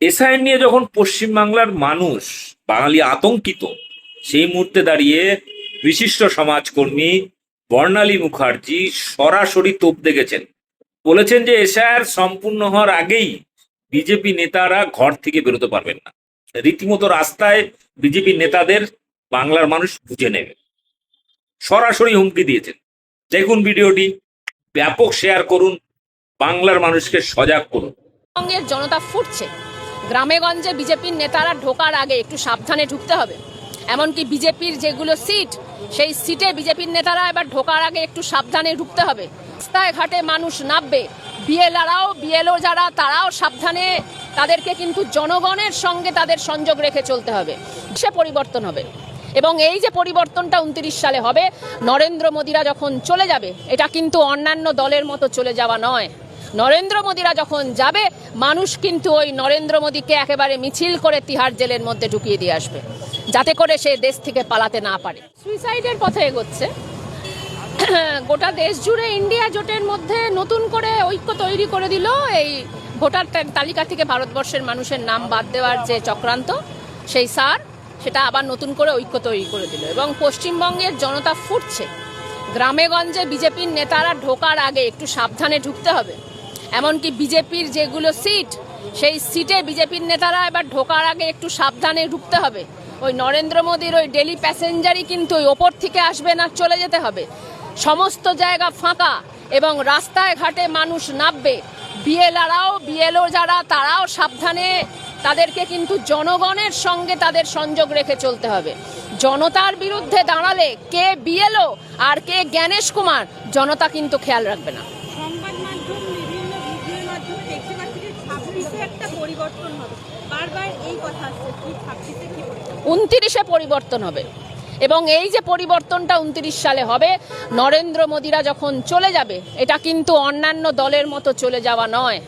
SIN নিয়ে যখন পশ্চিমবাংলার মানুষ, বাঙালি আতঙ্কিত, সেই মুহূর্তে দাঁড়িয়ে বিশিষ্ট সমাজকর্মী বর্ণালী মুখার্জি সরাসরি তোপ দেখেছেন। বলেছেন যে এসআইআর সম্পূর্ণ হওয়ার আগেই বিজেপি নেতারা ঘর থেকে বেরোতে পারবেন না। রীতিমতো রাস্তায় বিজেপি নেতাদের বাংলার মানুষ বুঝে নেবে। সরাসরি হুমকি দিয়েছেন। দেখুন ভিডিওটি, ব্যাপক শেয়ার করুন, বাংলার মানুষকে সজাগ করুন। জনতা ফুটছে। গ্রামে গঞ্জে বিজেপির নেতারা ঢোকার আগে একটু সাবধানে ঢুকতে হবে। এমনকি বিজেপির যেগুলো সিট, সেই সিটে বিজেপির নেতারা এবার ঢোকার আগে একটু সাবধানে ঢুকতে হবে। রাস্তায় ঘাটে মানুষ নামবে। বিএলআরাও, বিএলও যারা, তারাও সাবধানে তাদেরকে কিন্তু জনগণের সঙ্গে তাদের সংযোগ রেখে চলতে হবে। সে পরিবর্তন হবে। এবং এই যে পরিবর্তনটা উনত্রিশ সালে হবে, নরেন্দ্র মোদীরা যখন চলে যাবে, এটা কিন্তু অন্যান্য দলের মতো চলে যাওয়া নয়। নরেন্দ্র মোদীরা যখন যাবে, মানুষ কিন্তু ওই নরেন্দ্র মোদীকে একেবারে মিছিল করে তিহার জেলের মধ্যে ঢুকিয়ে দিয়ে আসবে, যাতে করে সে দেশ থেকে পালাতে না পারে। সুইসাইডের পথে এগোচ্ছে। গোটা দেশ জুড়ে ইন্ডিয়া জোটের মধ্যে নতুন করে ঐক্য তৈরি করে দিল এই ভোটার তালিকা থেকে ভারতবর্ষের মানুষের নাম বাদ দেওয়ার যে চক্রান্ত, সেই সার, সেটা আবার নতুন করে ঐক্য তৈরি করে দিল এবং পশ্চিমবঙ্গের জনতা ফুটছে। গ্রামেগঞ্জে বিজেপির নেতারা ঢোকার আগে একটু সাবধানে ঢুকতে হবে। এমনকি বিজেপির যেগুলো সিট, সেই সিটে বিজেপির নেতারা এবার ঢোকার আগে একটু সাবধানে ঢুকতে হবে। ওই নরেন্দ্র মোদীর ওই ডেলি প্যাসেঞ্জারই কিন্তু ওই ওপর থেকে আসবে না, চলে যেতে হবে। সমস্ত জায়গা ফাঁকা এবং রাস্তায় ঘাটে মানুষ নামবে। বিএলআরাও, বিএলও যারা, তারাও সাবধানে তাদেরকে কিন্তু জনগণের সঙ্গে তাদের সংযোগ রেখে চলতে হবে। জনতার বিরুদ্ধে দাঁড়ালে কে বিএলও আর কে জ্ঞানেশ কুমার, জনতা কিন্তু খেয়াল রাখবে না। উনত্রিশে পরিবর্তন হবে। এবং এই যে পরিবর্তনটা উনত্রিশ সালে হবে, নরেন্দ্র মোদীরা যখন চলে যাবে, এটা কিন্তু অন্যান্য দলের মতো চলে যাওয়া নয়।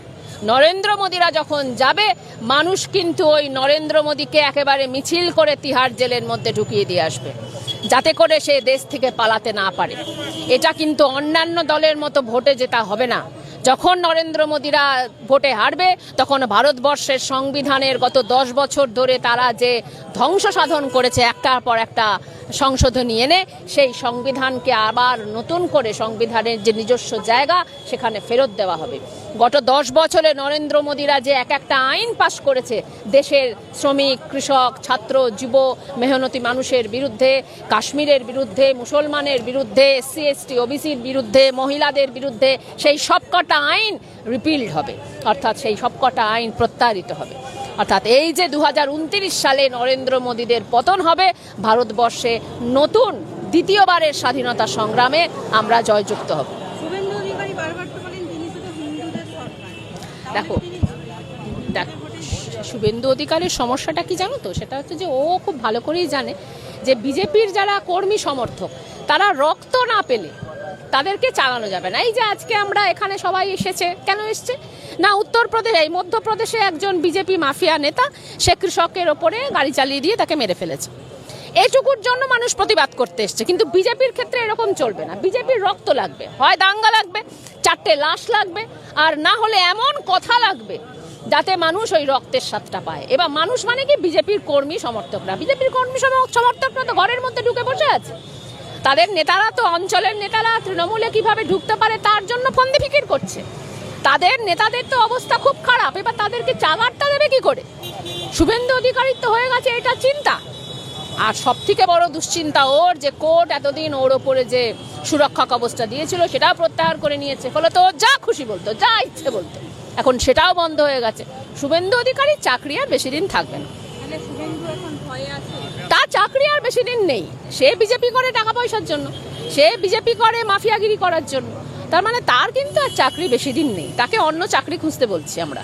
নরেন্দ্র মোদীরা যখন যাবে, মানুষ কিন্তু ওই নরেন্দ্র মোদীকে একেবারে মিছিল করে তিহার জেলের মধ্যে ঢুকিয়ে দিয়ে আসবে, যাতে করে সে দেশ থেকে পালাতে না পারে। এটা কিন্তু অন্যান্য দলের মতো ভোটে যেটা হবে না। যখন নরেন্দ্র মোদীরা ভোটে হারবে, তখন ভারতবর্ষের সংবিধানের গত দশ বছর ধরে তারা যে ধ্বংস সাধন করেছে, একটার পর একটা সংশোধনী এনে সেই সংবিধানকে আবার নতুন করে সংবিধানের যে নিজস্ব জায়গা, সেখানে ফেরত দেওয়া হবে। গত দশ বছরে নরেন্দ্র মোদীরা যে এক একটা আইন পাশ করেছে, দেশের শ্রমিক, কৃষক, ছাত্র, যুব, মেহনতি মানুষের বিরুদ্ধে, কাশ্মীরের বিরুদ্ধে, মুসলমানের বিরুদ্ধে এসসি এসটি ওবিসির বিরুদ্ধে, মহিলাদের বিরুদ্ধে, সেই সবকটা আইন রিপিল্ড হবে। অর্থাৎ সেই সবকটা আইন প্রত্যাহারিত হবে। অর্থাৎ এই যে দু সালে নরেন্দ্র মোদীদের পতন হবে ভারতবর্ষে নতুন দ্বিতীয়বারের স্বাধীনতা সংগ্রামে আমরা জয়যুক্ত হব। তাহলে দেখো, শুভেন্দু অধিকারের সমস্যাটা কি জানো তো? সেটা হচ্ছে যে ও খুব ভালো করেই জানে যে বিজেপির যারা কর্মী সমর্থক তারা রক্ত না পেলে তাদেরকে চালানো যাবে না। এই যে আজকে আমরা এখানে সবাই এসেছে, কেন এসছে? না, উত্তরপ্রদেশ এই মধ্যপ্রদেশে একজন বিজেপি মাফিয়া নেতা, সে কৃষকের ওপরে গাড়ি চালিয়ে দিয়ে তাকে মেরে ফেলেছে। এইটুকুর জন্য মানুষ প্রতিবাদ করতে এসছে, কিন্তু বিজেপির ক্ষেত্রে এরকম চলবে না। বিজেপির রক্ত লাগবে, হয় দাঙ্গা লাগবে, চারটে লাশ লাগবে, আর না হলে এমন কথা লাগবে যাতে মানুষ ওই রক্তের স্বাদটা পায়। এবার মানুষ মানে কি? বিজেপির কর্মী সমর্থকরা। বিজেপির কর্মী সম- সমর্থকরা তো ঘরের মধ্যে ঢুকে বসে আছে। তাদের নেতারা তো অঞ্চলের নেতারা তৃণমূলে কীভাবে ঢুকতে পারে তার জন্য ফন্দি ফিকির করছে। তাদের নেতাদের তো অবস্থা খুব খারাপ। এবার তাদেরকে চাগারটা দেবে কি করে? শুভেন্দু অধিকারী তো হয়ে গেছে, এটা চিন্তা। আর সব থেকে বড় দুশ্চিন্তা ওর যে কোর্ট এতদিন ওর ওপরে যে সুরক্ষা কবচটা দিয়েছিল, সেটাও প্রত্যাহার করে নিয়েছে। ফলে তো যা খুশি বলতো, যা ইচ্ছে বলতো। এখন সেটাও বন্ধ হয়ে গেছে। শুভেন্দু অধিকারী চাকরি আর বেশি দিন থাকবে না। শুভেন্দু এখন ভয়ে আছে? তার চাকরি আর বেশি দিন নেই। সে বিজেপি করে টাকা পয়সার জন্য। সে বিজেপি করে মাফিয়াগিরি করার জন্য। তার মানে তার কিন্তু আর চাকরি বেশি দিন নেই। তাকে অন্য চাকরি খুঁজতে বলছি আমরা।